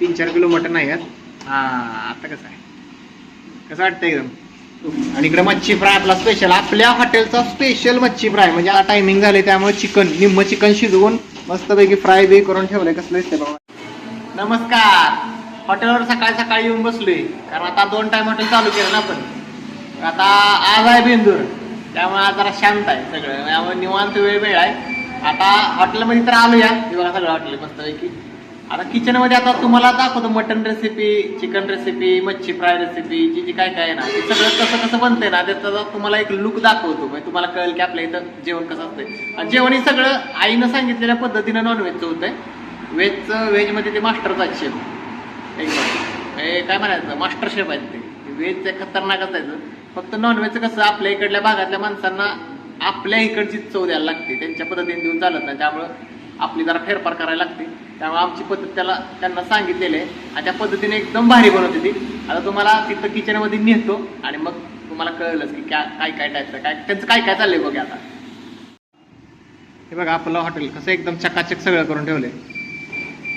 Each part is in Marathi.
तीन चार किलो मटण आहे यात. हा आता कसं आहे? कसं वाटतं एकदम आणि इकडे मच्छी फ्राय आपला स्पेशल आपल्या हॉटेलचा स्पेशल मच्छी फ्राय. म्हणजे आता टायमिंग झाले त्यामुळे चिकन निम्म चिकन शिजवून मस्तपैकी फ्राय बी करून ठेवलंय. कसलं दिसतंय बाबा नमस्कार. हॉटेलवर सकाळी सकाळी येऊन बसलोय. कारण आता दोन टाइम हॉटेल चालू केलं ना आपण. आता आज आहे बेंदूर. त्यामुळे आज जरा शांत आहे सगळं. त्यामुळे निवांत वेळ वेळ आहे आता हॉटेलमध्ये तर आलो या बघा सगळं हॉटेल मस्तपैकी. आता किचनमध्ये आता तुम्हाला दाखवतो मटन रेसिपी चिकन रेसिपी मच्छी फ्राय रेसिपी जी जी काय काय आहे ना ते सगळं कसं कसं बनतंय ना त्याचा तुम्हाला एक लुक दाखवतो. म्हणजे तुम्हाला कळेल की आपल्या इथं जेवण कसं असतंय. आणि जेवण हे सगळं आईनं सांगितलेल्या पद्धतीनं नॉनव्हेजचं होतंय. व्हेजचं व्हेजमध्ये ते मास्टरचा शेफ एकदम हे काय म्हणायचं? मास्टर शेफ आहेत ते. व्हेजचं खतरनाकच असायचं फक्त नॉनव्हेजचं कसं आपल्या इकडल्या भागातल्या माणसांना आपल्या इकडची चव द्यायला लागते. त्यांच्या पद्धतीने देऊन चालत नाही. त्यामुळं आपली जरा फेरफार करायला लागते. त्यामुळे आमची पद्धत त्याला त्यांना सांगितलेली आहे. आणि त्या पद्धतीने एकदम भारी बनवते ती. आता तुम्हाला तिथं किचनमध्ये नेतो आणि मग तुम्हाला कळलंच की काय काय काय टाईपचं काय त्यांचं काय काय चाललंय बघा आता. हे बघा आपलं हॉटेल कसं एकदम चकाचक सगळं करून ठेवलंय.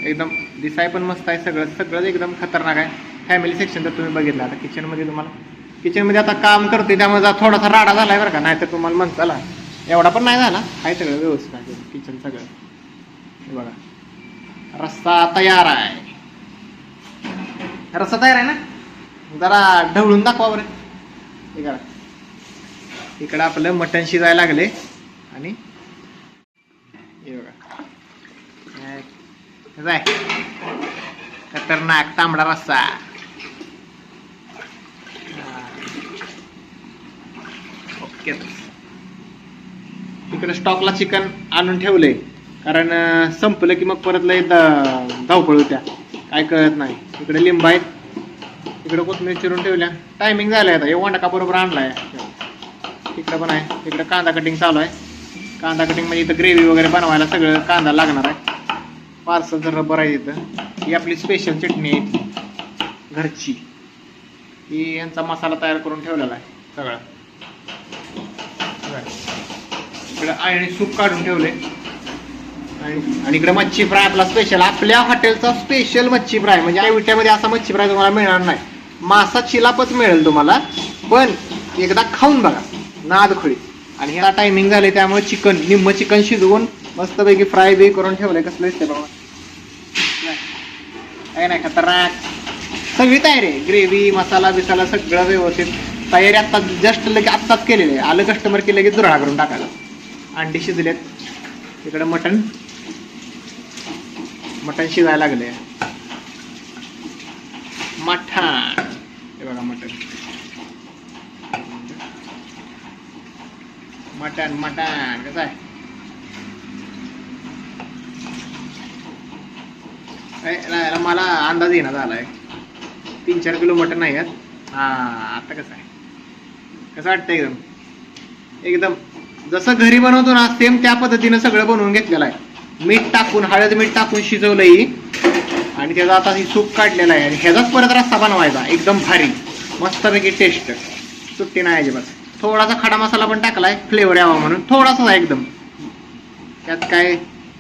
एकदम दिसाय पण मस्त आहे सगळं सगळं एकदम खतरनाक आहे. फॅमिली सेक्शन तर तुम्ही बघितलं. आता किचनमध्ये तुम्हाला किचनमध्ये आता काम करते त्यामुळे थोडासा राडा झाला आहे बरं का. नाहीतर तुम्हाला म्हणताला एवढा पण नाही झाला. आहे सगळं व्यवस्थित आहे. किचन सगळं. बघा. रस्सा तयार आहे. रस्सा तयार आहे ना? जरा ढवळून दाखवा बरं. इकडं इकडं आपलं मटण शिजायला लागले. आणि हे बघा. जाय. खतरनाक तांबडा रस्सा. ओके. इकडे स्टॉकला चिकन आणून ठेवलंय कारण संपलं की मग परत लय दा धावपळ होत्या. काय कळत नाही. इकडे लिंब आहेत. इकडे कोथमीर चिरून ठेवल्या. टायमिंग झालंय आता. हे वांडका बरोबर आणलाय. तिकडं पण आहे. इकडं कांदा कटिंग चालू आहे. कांदा कटिंग म्हणजे इथं ग्रेव्ही वगैरे बनवायला सगळं कांदा लागणार आहे. पार्सलचं रबर आहे इथं. ही आपली स्पेशल चटणी आहे. घरची. ही यांचा मसाला तयार करून ठेवलेला आहे. सगळा. बरं. इकडे सूप काढून ठेवले आणि इकडे मच्छी फ्राय आपला स्पेशल आपल्या हॉटेलचा स्पेशल मच्छी फ्राय. म्हणजे या विट्यामध्ये असा मच्छी फ्राय तुम्हाला मिळणार नाही. मासा चिलापच मिळेल तुम्हाला. पण एकदा खाऊन बघा. नादखळी आणि ह्याला टायमिंग झाले त्यामुळे चिकन निम्म चिकन शिजवून मस्तपैकी फ्राय बी करून ठेवलंय. कसलं दिसतंय बाबा काय नाही खतरनाक. सगळी तयारी आहे. ग्रेव्ही मसाला बिसाला सगळं व्यवस्थित. तयारी आत्ता जस्ट लगे आत्ताच केलेली आहे. आलं कस्टमर की लगेच जुराळा करून टाकायला. अंडी शिजलेत. इकडं मटण. मटण शिजायला लागले. मटण. हे बघा मटण. मटण मटण. कसं आहे? मला अंदाज येणार झालाय तीन चार किलो मटण आहे यात हा आता कसं आहे? कसं वाटतं एकदम? एकदम जसं घरी बनवतो ना सेम त्या पद्धतीनं सगळं बनवून घेतलेलं आहे. मीठ टाकून हळद मीठ टाकून शिजवलंय आणि त्याचा आता ही सूप काढलेला आहे. आणि ह्याचाच परत रस्ता बनवायचा एकदम भारी. मस्तपैकी टेस्ट सुट्टी नाही अजिबात. थोडासा खडा मसाला पण टाकलाय फ्लेवर यावा म्हणून. थोडासा आहे एकदम. त्यात काय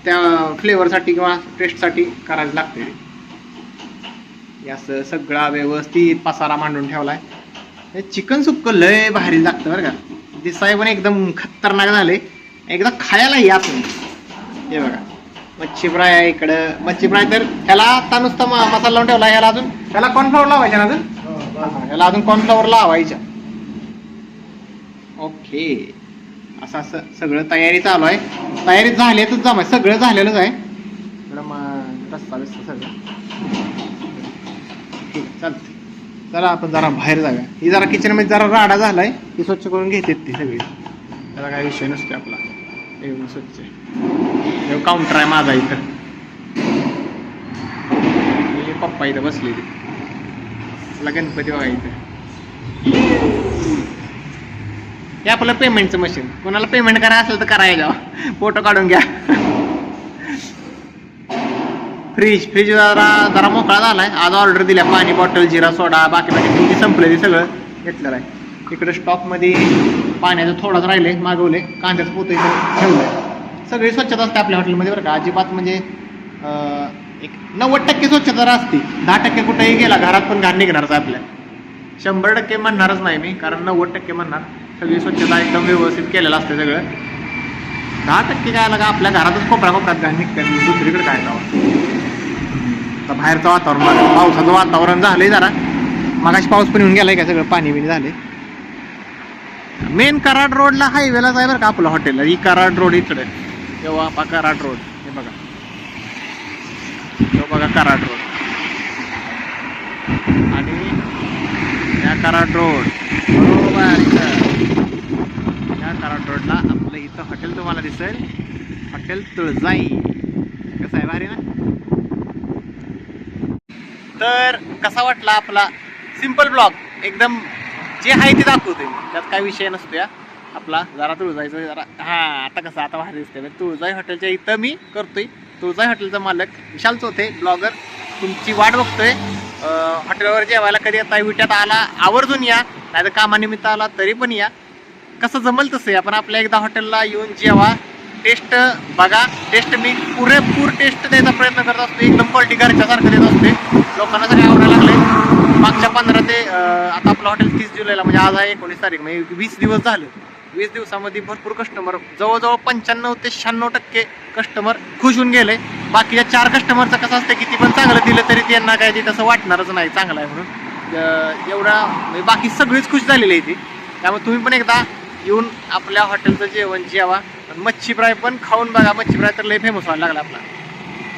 त्या फ्लेवरसाठी किंवा टेस्टसाठी करायला लागते ते. असं सगळा व्यवस्थित पसारा मांडून ठेवलाय. हे चिकन सुक्क लय भारी लागतं बरं का. दिसाय पण एकदम खतरनाक झाले एकदा खायला या तुम्ही हे बघा. मच्छी फ्राय आहे इकडं. मच्छी फ्राय तर ह्याला आता नुसता मसाला लावून ठेवला ह्याला अजून? ह्याला कॉर्नफ्लॉवर लावायचा ना अजून? हा, ह्याला अजून कॉर्नफ्लॉवर लावायच्या ओके. असं असं सगळं तयारी चालू आहे. तयारी झाल्यातच जमाय सगळं झालेलंच आहे. इकडं म- रस्ता बिस्ता सगळं. चालते चला आपण जरा बाहेर जाऊया. ही जरा किचनमध्ये जरा राडा झालाय. ही स्वच्छ करून घेतात ती सगळी. त्याला काय विषय नसतो आपला. एकदम स्वच्छ काउंटर आहे माझा इथं. पप्पा इथं बसलेली. त्याला गणपती बघा इथं. हे आपलं पेमेंटचं मशीन कोणाला पेमेंट करायचं असेल तर करायला फोटो काढून घ्या. फ्रीज फ्रीज जरा जरा मोकळा झालाय. आज ऑर्डर दिल्या. पाणी बॉटल जिरा सोडा बाकी बाकी. तुमची ते सगळं. घेतलेलं आहे. इकडे स्टॉकमध्ये पाण्याचं थोडंच राहिले मागवले कांद्याचं पोतं इथं ठेवलं सगळी स्वच्छता असते आपल्या हॉटेलमध्ये बरं का? अजिबात म्हणजे एक नव्वद टक्के स्वच्छता असते दहा टक्के कुठेही गेला घरात पण घाण निघणारच आपल्या. शंभर टक्के म्हणणारच नाही मी कारण नव्वद टक्के म्हणणार. सगळी स्वच्छता एकदम व्यवस्थित केलेलं असते सगळं. दहा टक्के काय लागा आपल्या घरातच कोपरा कोपऱ्यात घाण निघते दुसरीकडे काय जावं? आता बाहेरचं वातावरण पावसाचं वातावरण झालंय जरा. मगाशी पाऊस पण येऊन गेलाय का सगळं? पाणी बिणी झाले मेन कराड रोडला हायवेलाच आहे बरं का आपलं हॉटेल ही कराड रोड इकडे. तेव्हा आपा कराड रोड. हे बघा. तो बघा कराड रोड. आणि या कराड रोड. बरोबर इथं. या कराड रोडला आपलं इथं हॉटेल तुम्हाला दिसेल. हॉटेल तुळजाई. कसं आहे? भारी ना? तर कसा वाटला आपला? Simple blog. एकदम जे आहे ते दाखवतोय मी. त्यात काय विषय नसतो या. आपला जरा तुळजायचं जरा हा आता कसं आता भारी दिसतंय तुळजाई हॉटेलच्या इथं मी करतोय. तुळजाई हॉटेलचा मालक विशाल चोथे ब्लॉगर. तुमची वाट बघतोय. हॉटेलवर जेवायला कधी आता विट्यात आला आवर्जून या. नाही तर कामानिमित्त आला तरी पण या. कसं जमल तसं आपण आपल्या एकदा हॉटेलला येऊन जेवा. टेस्ट बघा. टेस्ट मी पुरेपूर टेस्ट द्यायचा प्रयत्न करत असतो. एकदम क्वालिटी घरच्यासारखं देत असते लोकांना जरी आवडायला लागले मागच्या पंधरा ते आता आपलं हॉटेल तीस जुलैला म्हणजे आज आहे एकोणीस तारीख म्हणजे वीस दिवस झालं. वीस दिवसामध्ये भरपूर कस्टमर जवळजवळ पंच्याण्णव ते शहाण्णव टक्के कस्टमर खुश होऊन गेले. बाकीच्या चार कस्टमरचं कसं असतं की ती पण चांगलं दिलं तरी त्यांना काय ते तसं वाटणारच नाही चांगलं आहे म्हणून. एवढा म्हणजे बाकी सगळीच खुश झालेली आहे ती. त्यामुळे तुम्ही पण एकदा येऊन आपल्या हॉटेलचं जेवण जेवा. मच्छी फ्राय पण खाऊन बघा मच्छी फ्राय तर लय फेमस व्हायला लागला आपला.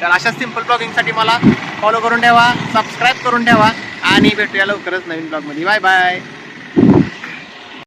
तर अशा सिंपल ब्लॉगिंगसाठी मला फॉलो करून ठेवा सबस्क्राईब करून ठेवा. आणि भेटूया लवकरच नवीन ब्लॉगमध्ये बाय बाय